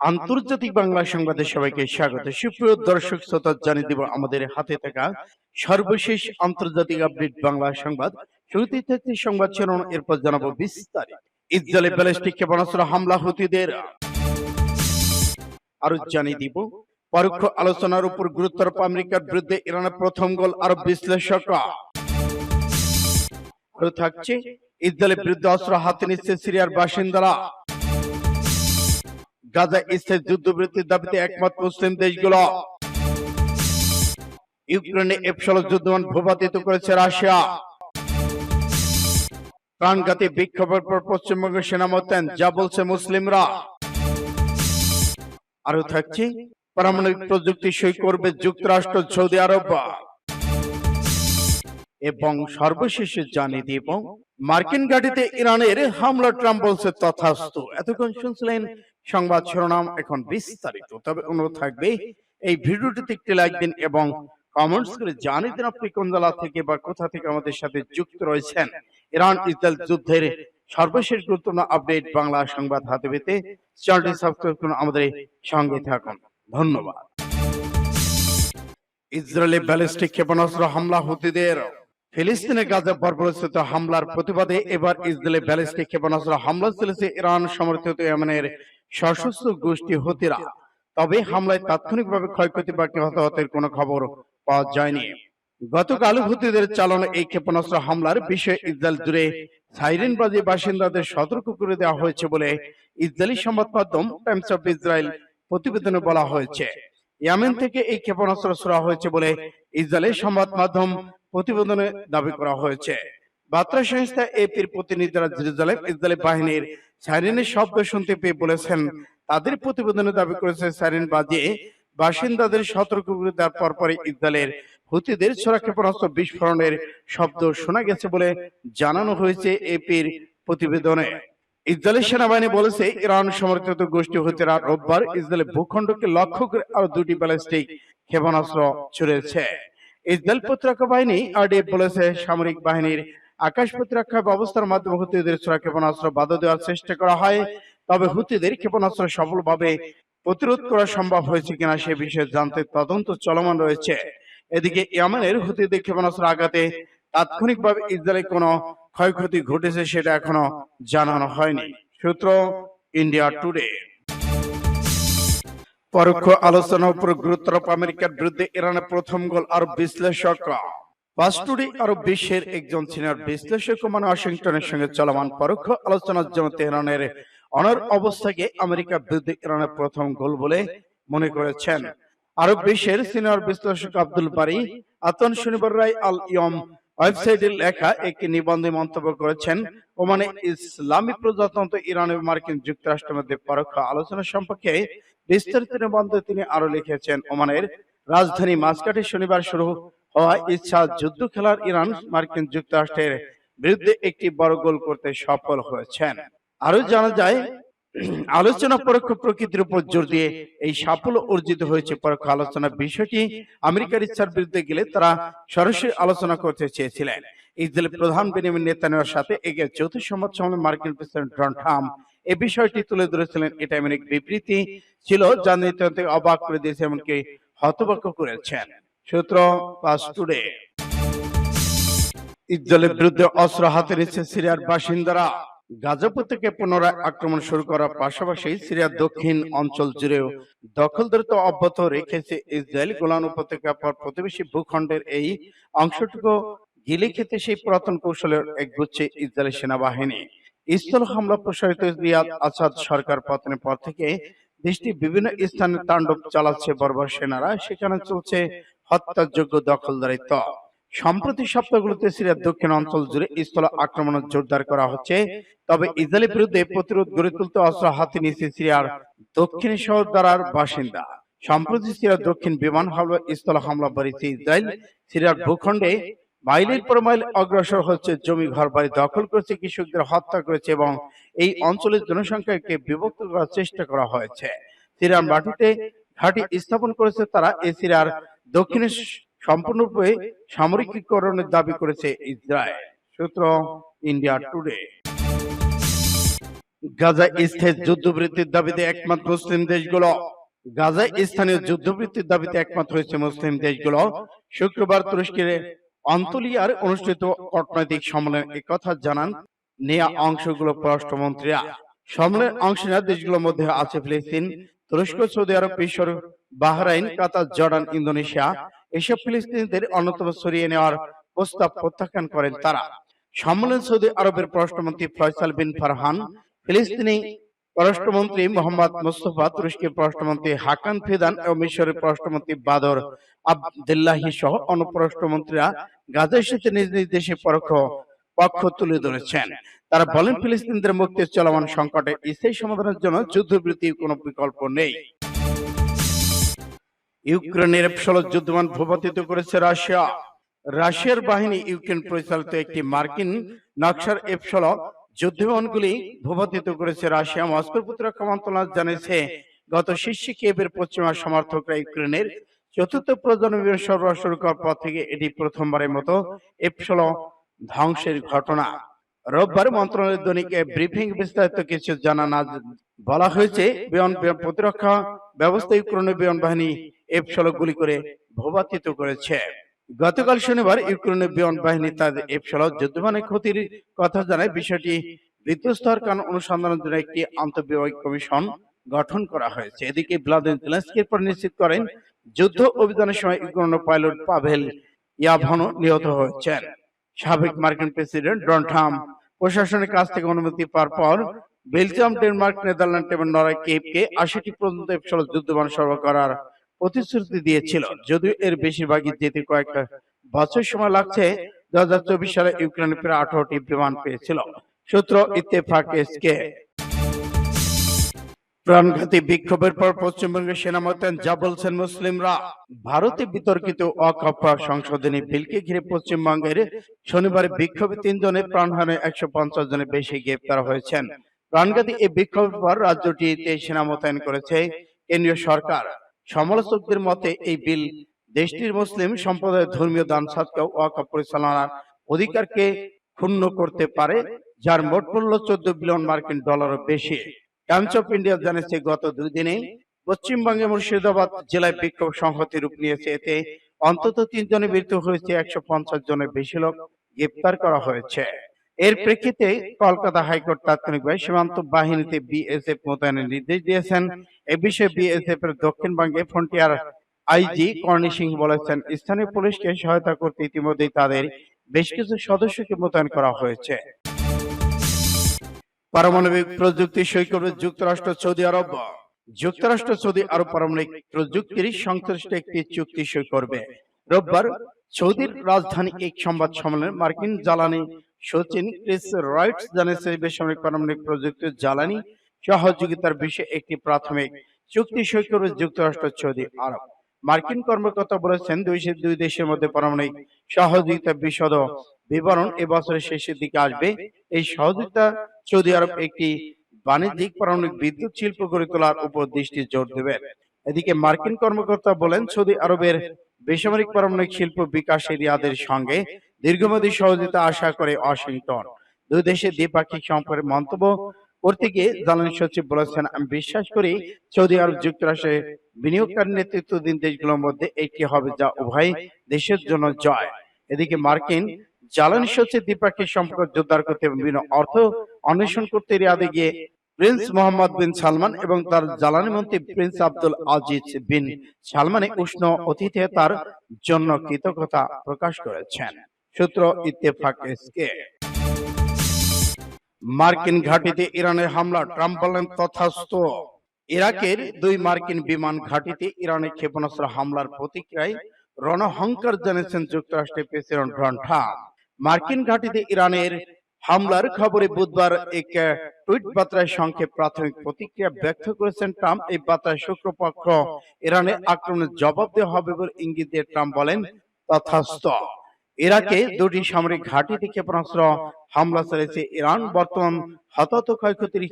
আন্তর্জাতিক বাংলা সংবাদে সবাইকে স্বাগত। সুপ্রিয় দর্শক, শ্রোতা জানিয়ে দিব আমাদের হাতে থাকা সর্বশেষ আন্তর্জাতিক আপডেট বাংলা সংবাদ। শুরুতেই থাকছে সংবাদ শিরোনাম, এরপর জানাব বিস্তারিত। ইসরায়েলে ব্যালিস্টিক ক্ষেপণাস্ত্র হামলা হুতিদের। আরও জানিয়ে দিব, পরোক্ষ আলোচনার উপর গুরুত্বারোপ আমেরিকার বিরুদ্ধে ইরানের প্রথম গোল আরব বিশ্লেষকরা। আরও থাকছে ইসরায়েলের বিরুদ্ধে অস্ত্র হাতে নিচ্ছে সিরিয়ার বাসিন্দারা। গাজা স্থায়ী যুদ্ধবৃত্তির দাবিতে একমত মুসলিম দেশগুলো। ইউক্রেনে এফ ষোলো যুদ্ধমান ভূপাতিত করেছে রাশিয়া। প্রাণঘাতী বিক্ষোভের পর পশ্চিমবঙ্গের সেনা মোতায়েন যা বলছে মুসলিমরা। আরও থাকছে পারমাণবিক প্রযুক্তি সই করবে যুক্তরাষ্ট্র সৌদি আরব। এবং সর্বশেষে জানিয়ে দিব মার্কিন গাড়িতে ইরানের হামলা ট্রাম্প বলছে তথাস্তু। এতক্ষণ শুনছিলেন সংবাদ শিরোনাম এখন বিস্তারিত। তবে অনুরোধ থাকবে এই ভিডিওটিতে একটি লাইক দিন এবং কমেন্টস করে জানিয়ে দিন আপনি কোন জেলা থেকে বা কোথা থেকে আমাদের সাথে যুক্ত রয়েছেন। ইরান ইসরায়েল যুদ্ধের সর্বশেষ গুরুত্বপূর্ণ আপডেট বাংলা সংবাদ হাতে পেতে চ্যানেলটি সাবস্ক্রাইব করুন আমাদের সঙ্গে থাকুন। ধন্যবাদ। ইসরায়েলে ব্যালিস্টিক ক্ষেপণাস্ত্র হামলা হুতিদের। ফিলিস্তিনে গাজা বর্বরচিত হামলার প্রতিবাদে এবার ইসরায়েলে ব্যালিস্টিক ক্ষেপণাস্ত্র হামলা চলেছে ইরান সমর্থিত ইয়েমেনের সশস্ত্র গোষ্ঠী হুতিরা। তবে হামলায় তাৎক্ষণিকভাবে ক্ষয়ক্ষতি বা হতাহতের কোনো খবর পাওয়া যায়নি। গতকাল হুতিদের চালানো এই ক্ষেপণাস্ত্র হামলার বিষয়ে ইসরায়েল জুড়ে সাইরেন বাজে বাসিন্দাদের সতর্ক করে দেওয়া হয়েছে বলে ইসরায়েলি সংবাদ মাধ্যম টাইমস অফ ইসরায়েল প্রতিবেদনে বলা হয়েছে। ইয়ামেন থেকে এই ক্ষেপণাস্ত্র ছোড়া হয়েছে বলে ইসরায়েলের সংবাদ মাধ্যম প্রতিবেদনে দাবি করা হয়েছে। বার্তা সংস্থা এপির প্রতিনিধিরা জেরুজালেম ইসরায়েলি বাহিনীর সাইরেনের শব্দ শুনতে পেয়ে বলেছেন, তাদের প্রতিবেদনে দাবি করেছে সাইরেন বাজিয়ে বাসিন্দাদের সতর্ক করে দেওয়ার পরপরই ইসরায়েলের হুতিদের ছোড়া ক্ষেপণাস্ত্র বিস্ফোরণের শব্দ শোনা গেছে বলে জানানো হয়েছে এপির প্রতিবেদনে। ইসরায়েলি সেনাবাহিনী বলেছে, ইরান সমর্থিত গোষ্ঠী হুতিরা রোববার ইসরায়েলের ভূখণ্ডকে লক্ষ্য করে আরও দুটি ব্যালিস্টিক ক্ষেপণাস্ত্র ছুড়েছে। ইসরায়েল প্রতিরক্ষা বাহিনী আরডিএফ বলেছে, সামরিক বাহিনীর আকাশ প্রতিরক্ষা ব্যবস্থার মাধ্যমে হুতিদের ছোড়া ক্ষেপণাস্ত্র বাধা দেওয়ার চেষ্টা করা হয়, তবে হুতিদের ক্ষেপণাস্ত্র সফলভাবে প্রতিরোধ করা সম্ভব হয়েছে কিনা সে বিষয়ে জানতে তদন্ত চলমান রয়েছে। এদিকে ইয়ামানের হুতিদের ক্ষেপণাস্ত্র আঘাতে তাৎক্ষণিকভাবে ইসরায়েলের কোনো ক্ষয়ক্ষতি ঘটেছে সেটা এখনও জানানো হয়নি। সূত্র ইন্ডিয়া টুডে। পরোক্ষ আলোচনার উপর গুরুত্বারোপ আমেরিকার বিরুদ্ধে ইরানের প্রথম গোল আর বিশ্লেষকরা। পাস্টুডি আরব বিশ্বের একজন সিনিয়র বিশ্লেষক মানে ওয়াশিংটনের সঙ্গে চলমান পরোক্ষ আলোচনার জন্য তেহরানের অনার অবস্থাকে আমেরিকার বিরুদ্ধে ইরানের প্রথম গোল বলে মনে করেছেন। আরব বিশ্বের সিনিয়র বিশ্লেষক আব্দুল বারি আতন শনিবার রায় আল ইয়ম ওয়েবসাইটে লেখা একটি নিবন্ধে মন্তব্য করেছেন, ওমানে ইসলামী প্রজাতন্ত্র ইরান এবং মার্কিন যুক্তরাষ্ট্রের মধ্যে পরোক্ষ আলোচনা সম্পর্কে বিস্তারিত নিবন্ধে তিনি আরও লিখেছেন, ওমানের রাজধানী মাসকাটে শনিবার শুরু ইচ্ছা যুদ্ধ খেলার ইরান মার্কিন যুক্তরাষ্ট্রের বিরুদ্ধে একটি বড় গোল করতে সফল হয়েছেন। আরও জানা যায় আলোচনা পরোক্ষ প্রকৃতির উপর জোর দিয়ে এই সাফল্য অর্জিত হয়েছে পরোক্ষ আলোচনা বিষয়টি। আমেরিকার ইচ্ছার বিরুদ্ধে গেলে তারা সরাসরি আলোচনা করতে চেয়েছিলেন। ইসরায়েলের প্রধান বেনিয়ামিন নেতানিয়াহুর সাথে এগিয়ে চৌথ সংবাদ সম্মেলনে মার্কিন প্রেসিডেন্ট ডোনাল্ড ট্রাম্প এই বিষয়টি তুলে ধরেছিলেন। এটা এমন এক বিবৃতি ছিল যা নেতৃত্বে অবাক করে দিয়েছে এমনকি হতবাক করেছেন। সূত্র পাস টুডে। ইসরায়েলের বিরুদ্ধে অস্ত্র হাতে নিচ্ছে সিরিয়ার বাসিন্দারা। গাজা পুনরায় আক্রমণ শুরু করার পাশাপাশি সিরিয়ার দক্ষিণ অঞ্চল জুড়েও দখলদারিত্ব অব্যাহত রেখেছে ইসরায়েল গোলান উপত্যকা পর প্রতিবেশী ভূখণ্ডের এই অংশটুকু গিলে খেতে সেই পুরাতন কৌশলের একগুচ্ছে ইসরায়েলি সেনাবাহিনী। স্থল হামলা প্রসারিত রিয়াদ আসাদ সরকার পতনের পর থেকে দেশটি বিভিন্ন স্থানে তাণ্ডব চালাচ্ছে বর্বর সেনারা। সেখানে চলছে হত্যাযোগ্য দখলদারিত্ব। সম্প্রতি সপ্তাহগুলোতে সিরিয়ার দক্ষিণ অঞ্চল জুড়ে স্থল আক্রমণ জোরদার করা হচ্ছে, তবে ইসরায়েলের বিরুদ্ধে প্রতিরোধ গড়ে তুলতে অস্ত্র হাতে নিয়েছে সিরিয়ার দক্ষিণ শহর দ্বারার বাসিন্দা। সম্প্রতি সিরিয়ার দক্ষিণ বিমান হামলা স্থল হামলা বাড়িয়েছে ইসরায়েল। সিরিয়ার ভূখণ্ডে মাইলের পর মাইল অগ্রসর হচ্ছে জমি ঘর বাড়ি দখল করেছে, কৃষকদের হত্যা করেছে এবং এই অঞ্চলের জনসংখ্যাকে বিভক্ত করার চেষ্টা করা হয়েছে। সিরিয়ার মাটিতে ঘাঁটি স্থাপন করেছে তারা। এই সিরিয়ার দক্ষিণে সম্পূর্ণরূপে সামরিকীকরণের দাবি করেছে ইসরায়েল। সূত্র ইন্ডিয়া টুডে গাজা স্থির যুদ্ধবৃত্তির দাবিতে একমত মুসলিম দেশগুলো। গাজা স্থানীয় যুদ্ধবৃত্তির দাবিতে একমত হয়েছে মুসলিম দেশগুলো। শুক্রবার তুরস্কের অন্তলিয়ার অনুষ্ঠিত কূটনৈতিক সম্মেলনে। কথা জানান নেয়া অংশগুলো পররাষ্ট্রমন্ত্রীরা। সম্মেলনের অংশ নেওয়া দেশগুলোর মধ্যে আছে ফিলিস্তিন তুরস্ক, সৌদি আরব, মিশর, বাহরাইন, কাতার, জর্ডান, ইন্দোনেশিয়া এসব ফিলিস্তিনিদের অন্যতম সরিয়ে নেওয়ার প্রস্তাব প্রত্যাখ্যান করেন তারা। সম্মেলন সৌদি আরবের পররাষ্ট্রমন্ত্রী ফয়সাল বিন ফারহান, ফিলিস্তিনি পররাষ্ট্রমন্ত্রী মোহাম্মদ মুস্তফা, তুরস্কের পররাষ্ট্রমন্ত্রী হাকান ফিদান ও মিশরের পররাষ্ট্রমন্ত্রী বাদর আবদুল্লাহি সহ অন্য পররাষ্ট্রমন্ত্রীরা গাজা নিজ নিজ দেশে পরোক্ষ পক্ষ তুলে ধরেছেন। তারা বলেন ফিলিস্তিনদের মুক্তির চলমান সংকটে স্থায়ী সমাধানের জন্য যুদ্ধবৃত্তির কোনো বিকল্প নেই। ইউক্রেনের ষোলো যুদ্ধমান ভূপাতিত করেছে রাশিয়া। রাশিয়ার বাহিনী ইউক্রেন পরিচালিত একটি মার্কিন নকশার এফ ষোলো যুদ্ধবিমানগুলি ভূপাতিত করেছে রাশিয়া। মস্কোর প্রতিরক্ষা মন্ত্রণালয় জানিয়েছে গত শীর্ষে কিয়েভের পশ্চিমা সমর্থকরা ইউক্রেনের চতুর্থ প্রজন্ম সরবরাহ শুরু করার পর থেকে এটি প্রথমবারের মতো এফ ষোলো ধ্বংসের ঘটনা। রোববার মন্ত্রণালয়ের দৈনিক ব্রিফিং বিস্তারিত কিছু জানা না বলা হয়েছে বিমান প্রতিরক্ষা ব্যবস্থা ইউক্রেনের বিমান বাহিনী এফ ষোলো গুলি করে ভূপাতিত করেছে। গতকাল শনিবার ইউক্রেনের বিমান বাহিনী তাদের এফ ষোলো যুদ্ধবানের ক্ষতির কথা জানায় বিষয়টি বিধ্বস্তর কারণ অনুসন্ধানের জন্য একটি আন্তঃবিভাগিক কমিশন গঠন করা হয়েছে। এদিকে ভ্লাদিমির জেলেনস্কি এরপর নিশ্চিত করেন যুদ্ধ অভিযানের সময় ইউক্রেনের পাইলট পাভেল ইয়াভন নিহত হয়েছেন। সাবেক মার্কিন প্রেসিডেন্ট ডোনাল্ড ট্রাম্প প্রশাসনের কাছ থেকে অনুমতি পাওয়ার পর বেলজিয়াম, ডেনমার্ক, নেদারল্যান্ড এবং নরওয়ে কেপকে আশিটি পর্যন্ত এফ যুদ্ধবান সরবরাহ করার প্রতিশ্রুতি দিয়েছিল। যদিও এর বেশিরভাগই যেতে কয়েকটা বছর সময় লাগছে, দু হাজার চব্বিশ সালে ইউক্রেনের প্রায় আঠারোটি বিমান পেয়েছিল। সূত্র ইত্তেফাক এসকে প্রাণঘাতী বিক্ষোভের পর পশ্চিমবঙ্গের সেনা মোতায়েন যা বলছেন মুসলিমরা ভারতে বিতর্কিত অকপা সংশোধনী বিলকে ঘিরে পশ্চিমবঙ্গের শনিবার বিক্ষোভে তিনজনের প্রাণহানি একশো পঞ্চাশ জনের বেশি গ্রেপ্তার হয়েছেন। প্রাণঘাতী এই বিক্ষোভের পর রাজ্যটিতে সেনা মোতায়েন করেছে কেন্দ্রীয় সরকার। সমালোচকদের মতে, এই বিল দেশটির মুসলিম সম্প্রদায়ের ধর্মীয় দান সাদকা ওয়াকফ পরিচালনার অধিকারকে ক্ষুণ্ণ করতে পারে, যার মোট মূল্য চোদ্দ বিলিয়ন মার্কিন ডলারও বেশি। টাইমস অফ ইন্ডিয়া জানিয়েছে গত দুই দিনে পশ্চিমবঙ্গে মুর্শিদাবাদ জেলায় বিক্ষোভ সংহতি রূপ নিয়েছে। এতে অন্তত তিনজনের মৃত্যু হয়েছে, একশো পঞ্চাশ জনের বেশি লোক গ্রেপ্তার করা হয়েছে। এর প্রেক্ষিতে কলকাতা হাইকোর্ট তাৎক্ষণিকভাবে সীমান্ত বাহিনীতে বিএসএফ মোতায়েনের নির্দেশ দিয়েছেন। এ বিষয়ে বিএসএফ এর দক্ষিণবঙ্গে ফ্রন্টিয়ার আইজি কর্ণী সিং বলেছেন, স্থানীয় পুলিশকে সহায়তা করতে ইতিমধ্যেই তাদের বেশ কিছু সদস্যকে মোতায়েন করা হয়েছে। পারমাণবিক প্রযুক্তি সই করবে যুক্তরাষ্ট্র, সৌদি আরব। যুক্তরাষ্ট্র, সৌদি আরব পারমাণবিক প্রযুক্তির সংশ্লিষ্ট একটি চুক্তি সই করবে। রোববার সৌদির রাজধানী এক সংবাদ সম্মেলনে মার্কিন জ্বালানি সচিন ক্রিস রাইটস জানিয়েছে, বেসামরিক পারমাণবিক প্রযুক্তির জ্বালানি সহযোগিতার বিষয়ে একটি প্রাথমিক চুক্তি সই করবে যুক্তরাষ্ট্র, সৌদি আরব। মার্কিন কর্মকর্তা বলেছেন, দুই দুই দেশের মধ্যে পারমাণবিক সহযোগিতা বিশদ বিবরণ এবছরের শেষের দিকে আসবে। এই সহযোগিতা সৌদি আরব একটি বাণিজ্যিক পারমাণবিক বিদ্যুৎ শিল্প গড়ে তোলার উপর দৃষ্টি জোর দেবেন এদিকে মার্কিন কর্মকর্তা বলেন, সৌদি আরবের বেসামরিক পারমাণবিক শিল্প বিকাশের রিয়াদের সঙ্গে দীর্ঘমেয়াদী সহযোগিতা আশা করে ওয়াশিংটন। দুই দেশের দ্বিপাক্ষিক সম্পর্কে মন্তব্য গিয়ে জ্বালানি সচিব বলেছেন, আমি বিশ্বাস করি সৌদি আরব যুক্তরাষ্ট্রে বিনিয়োগকারী নেতৃত্বাধীন দেশগুলোর মধ্যে একটি হবে যা উভয় দেশের জন্য জয়। এদিকে মার্কিন জ্বালানি সচিব দ্বিপাক্ষিক সম্পর্ক জোরদার করতে বিভিন্ন অর্থ অন্বেষণ করতে রিয়াদে গিয়ে প্রিন্স মোহাম্মদ বিন সালমান এবং তার জ্বালানি মন্ত্রী প্রিন্স আব্দুল আজিজ বিন সালমানে উষ্ণ অতিথি তার জন্য কৃতজ্ঞতা প্রকাশ করেছেন। সূত্র ইত্তেফাক এসকে। মার্কিন ঘাটিতে ইরানের হামলা ট্রাম্প বলেন তথাস্থ। ইরাকের দুই মার্কিন বিমান ঘাটিতে ইরানের ক্ষেপণাস্ত্র হামলার প্রতিক্রিয়ায় রণহংকার জানিয়েছেন যুক্তরাষ্ট্রের প্রেসিডেন্ট ডোনাল্ড ট্রাম্প। মার্কিন ঘাটিতে ইরানের হামলার খবরে বুধবার এক টুইট বার্তায় সংক্ষেপ প্রাথমিক প্রতিক্রিয়া ব্যক্ত করেছেন ট্রাম্প। এই বার্তায় শুক্রপক্ষ ইরানের আক্রমণের জবাব দেওয়া হবে বলে ইঙ্গিত দিয়ে ট্রাম্প বলেন তথাস্থ। ইরাকে দুটি সামরিক ঘাঁটিতে ক্ষেপণাস্ত্র হামলা চালিয়েছে ইরান। বর্তমান হতাহত ক্ষয়ক্ষতির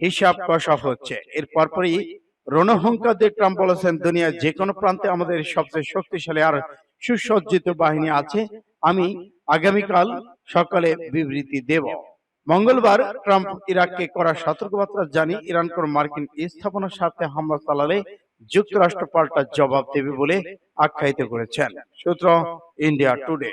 হিসাব কষা হচ্ছে। এর পরপরই রণহংকার দিয়ে ট্রাম্প বলেছেন দুনিয়ার যে কোনো প্রান্তে আমাদের সবচেয়ে শক্তিশালী আর সুসজ্জিত বাহিনী আছে। আমি আগামীকাল সকালে বিবৃতি দেব। মঙ্গলবার ট্রাম্প ইরাককে করা সতর্কবার্তা জানিয়ে ইরান কোন মার্কিন স্থাপনার স্বার্থে হামলা চালালে যুক্তরাষ্ট্র পাল্টা জবাব দেবে বলে আখ্যায়িত করেছেন। সূত্র ইন্ডিয়া টুডে।